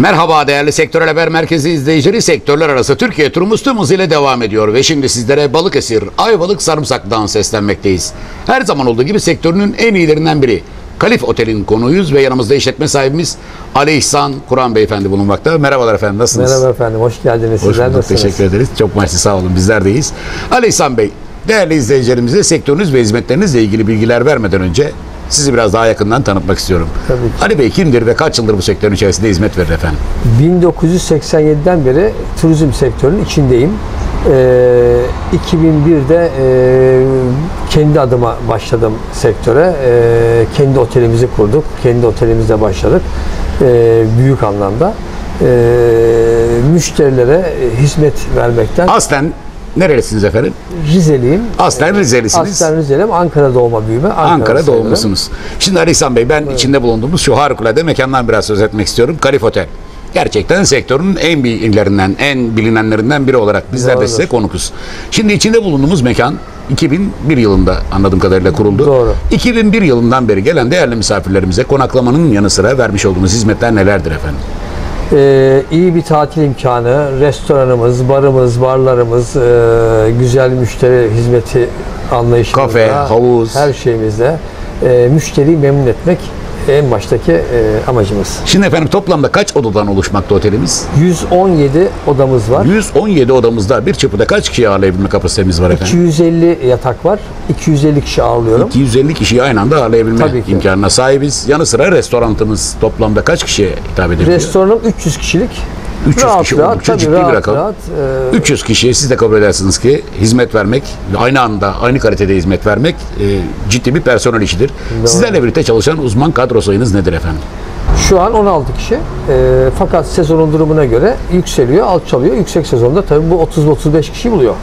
Merhaba değerli Sektörel Haber Merkezi izleyicileri. Sektörler arası Türkiye turumuz tüm hızıyla devam ediyor. Ve şimdi sizlere Balıkesir, Ayvalık, Sarımsaklı'dan seslenmekteyiz. Her zaman olduğu gibi sektörünün en iyilerinden biri. Kalif Otel'in konuğuyuz ve yanımızda işletme sahibimiz Ali İhsan Kur'an Beyefendi bulunmakta. Merhabalar efendim nasılsınız? Merhaba efendim, hoş geldiniz. Hoş Sizler bulduk, teşekkür ederiz. Çok mersi sağ olun bizler deyiz. Ali İhsan Bey, değerli izleyicilerimize sektörünüz ve hizmetlerinizle ilgili bilgiler vermeden önce sizi biraz daha yakından tanıtmak istiyorum. Tabii ki. Ali Bey kimdir ve kaç yıldır bu sektörün içerisinde hizmet verir efendim? 1987'den beri turizm sektörünün içindeyim. Ee, 2001'de e, kendi adıma başladım sektöre. Ee, kendi otelimizi kurduk. Kendi otelimizde başladık. Ee, büyük anlamda. Ee, müşterilere hizmet vermekten Aslen nerelisiniz efendim? Rizeliyim. Aslen Rizelisiniz. Aslen Rizeliyim. Ankara doğma büyüme. Ankara, Ankara doğumlusunuz. Şimdi Ali İhsan Bey ben içinde bulunduğumuz şu harikulade mekandan biraz söz etmek istiyorum. Kalif Otel. Gerçekten sektörün en bilinenlerinden, en bilinenlerinden biri olarak bizler de Doğrudur. size konukuz. Şimdi içinde bulunduğumuz mekan 2001 yılında anladığım kadarıyla kuruldu. Doğru. 2001 yılından beri gelen değerli misafirlerimize konaklamanın yanı sıra vermiş olduğumuz hizmetler nelerdir efendim? Ee, iyi bir tatil imkanı, restoranımız, barımız, barlarımız, e, güzel müşteri hizmeti anlayışımızda, Kafe, havuz. her şeyimizde e, müşteriyi memnun etmek en baştaki e, amacımız. Şimdi efendim toplamda kaç odadan oluşmakta otelimiz? 117 odamız var. 117 odamızda bir çırpıda kaç kişiyi ağırlayabilme kapasitemiz var efendim? 250 yatak var. 250 kişi ağırlıyorum. 250 kişiyi aynı anda ağırlayabilme Tabii ki. imkanına sahibiz. Yanı sıra restoranımız toplamda kaç kişiye hitap edebiliyor? Restoranım 300 kişilik. 300 rahat kişi rahat, oldukça tabii ciddi bir rahat rakam. Rahat, e, 300 kişiye siz de kabul edersiniz ki hizmet vermek, aynı anda aynı kalitede hizmet vermek e, ciddi bir personel işidir. Sizlerle birlikte çalışan uzman kadro sayınız nedir efendim? Şu an 16 kişi. E, fakat sezonun durumuna göre yükseliyor, alçalıyor. Yüksek sezonda tabii bu 30-35 kişi buluyor.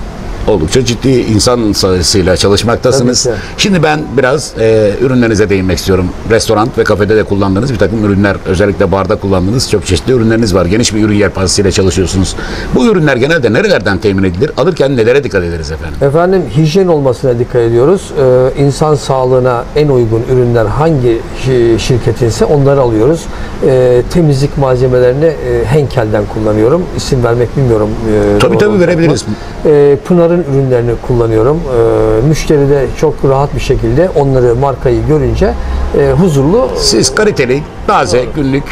Oldukça ciddi insan sayısıyla çalışmaktasınız. Şimdi ben biraz e, ürünlerinize değinmek istiyorum. Restoran ve kafede de kullandığınız bir takım ürünler, özellikle barda kullandığınız çok çeşitli ürünleriniz var. Geniş bir ürün yelpazesiyle çalışıyorsunuz. Bu ürünler genelde nerelerden temin edilir? Alırken nelere dikkat ederiz efendim? Efendim hijyen olmasına dikkat ediyoruz. Ee, insan sağlığına en uygun ürünler hangi şi- şirketinse onları alıyoruz. Ee, temizlik malzemelerini e, Henkel'den kullanıyorum. İsim vermek bilmiyorum. e, Tabii tabii verebiliriz. Ee, Pınar'ın ürünlerini kullanıyorum. Ee, müşteri de çok rahat bir şekilde onları markayı görünce e, huzurlu Siz kaliteli, taze, günlük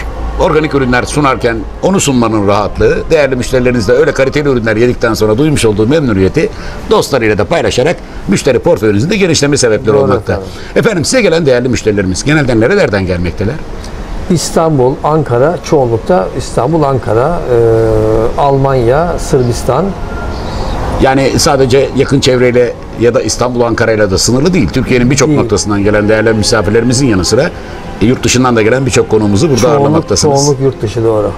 organik ürünler sunarken onu sunmanın rahatlığı, değerli müşterileriniz de öyle kaliteli ürünler yedikten sonra duymuş olduğu memnuniyeti dostlarıyla da paylaşarak müşteri portföyünüzün de genişleme sebepleri Doğru olmakta. efendim. Efendim size gelen değerli müşterilerimiz genelde nerelerden gelmekteler? İstanbul, Ankara, çoğunlukta İstanbul, Ankara, e, Almanya, Sırbistan, Yani sadece yakın çevreyle ya da İstanbul, Ankara'yla da sınırlı değil. Türkiye'nin birçok noktasından gelen değerli misafirlerimizin yanı sıra e, yurt dışından da gelen birçok konuğumuzu burada çoğunluk, ağırlamaktasınız. çoğunluk yurt dışı doğru.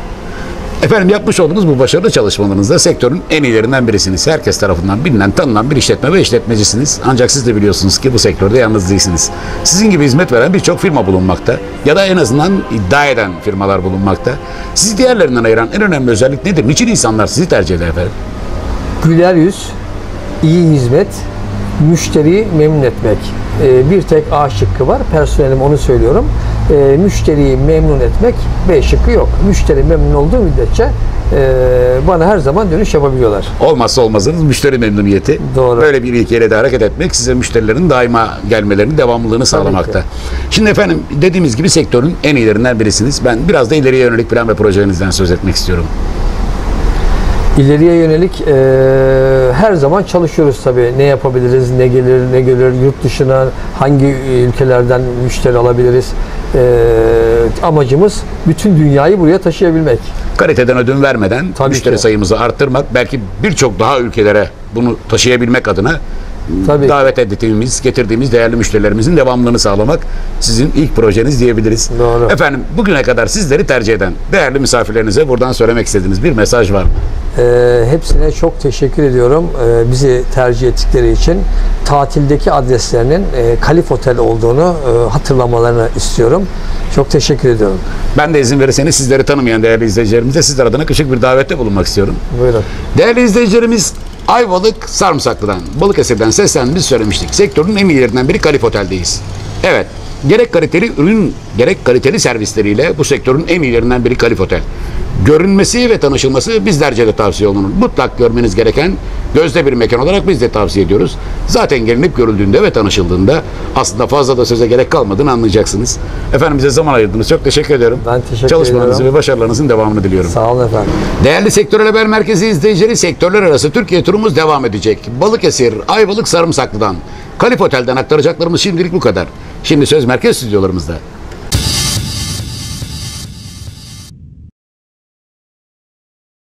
Efendim yapmış olduğunuz bu başarılı çalışmalarınızda sektörün en iyilerinden birisiniz. Herkes tarafından bilinen, tanınan bir işletme ve işletmecisiniz. Ancak siz de biliyorsunuz ki bu sektörde yalnız değilsiniz. Sizin gibi hizmet veren birçok firma bulunmakta ya da en azından iddia eden firmalar bulunmakta. Sizi diğerlerinden ayıran en önemli özellik nedir? Niçin insanlar sizi tercih eder efendim? Güler yüz, iyi hizmet, müşteriyi memnun etmek. Ee, bir tek A şıkkı var. Personelim onu söylüyorum. Ee, müşteriyi memnun etmek B şıkkı yok. Müşteri memnun olduğu müddetçe e, bana her zaman dönüş yapabiliyorlar. Olmazsa olmazınız müşteri memnuniyeti. Doğru. Böyle bir ilkeyle de hareket etmek size müşterilerin daima gelmelerini, devamlılığını sağlamakta. Şimdi efendim dediğimiz gibi sektörün en iyilerinden birisiniz. Ben biraz da ileriye yönelik plan ve projelerinizden söz etmek istiyorum. İleriye yönelik e, her zaman çalışıyoruz tabii. Ne yapabiliriz, ne gelir, ne gelir, yurt dışına hangi ülkelerden müşteri alabiliriz. E, amacımız bütün dünyayı buraya taşıyabilmek. Kaliteden ödün vermeden Tabii müşteri ki. sayımızı arttırmak, belki birçok daha ülkelere bunu taşıyabilmek adına Tabii. davet ettiğimiz, getirdiğimiz değerli müşterilerimizin devamlılığını sağlamak sizin ilk projeniz diyebiliriz. Doğru. Efendim bugüne kadar sizleri tercih eden değerli misafirlerinize buradan söylemek istediğiniz bir mesaj var mı? E, hepsine çok teşekkür ediyorum e, bizi tercih ettikleri için. Tatildeki adreslerinin e, Kalif Otel olduğunu e, hatırlamalarını istiyorum. Çok teşekkür ediyorum. Ben de izin verirseniz sizleri tanımayan değerli izleyicilerimize sizler adına küçük bir davette bulunmak istiyorum. Buyurun. Değerli izleyicilerimiz Ayvalık Sarımsaklı'dan, Balıkesir'den seslendiğimizi söylemiştik. Sektörün en iyilerinden biri Kalif Otel'deyiz. Evet, gerek kaliteli ürün, gerek kaliteli servisleriyle bu sektörün en iyilerinden biri Kalif Otel. görünmesi ve tanışılması bizlerce de tavsiye olunur. Mutlak görmeniz gereken gözde bir mekan olarak biz de tavsiye ediyoruz. Zaten gelinip görüldüğünde ve tanışıldığında aslında fazla da söze gerek kalmadığını anlayacaksınız. Efendim bize zaman ayırdınız. Çok teşekkür ediyorum. Ben teşekkür Çalışmalarınızı ediyorum. ve başarılarınızın devamını diliyorum. Sağ olun efendim. Değerli Sektörel Haber Merkezi izleyicileri sektörler arası Türkiye turumuz devam edecek. Balıkesir, Ayvalık, Sarımsaklı'dan, Kalip Otel'den aktaracaklarımız şimdilik bu kadar. Şimdi söz merkez stüdyolarımızda.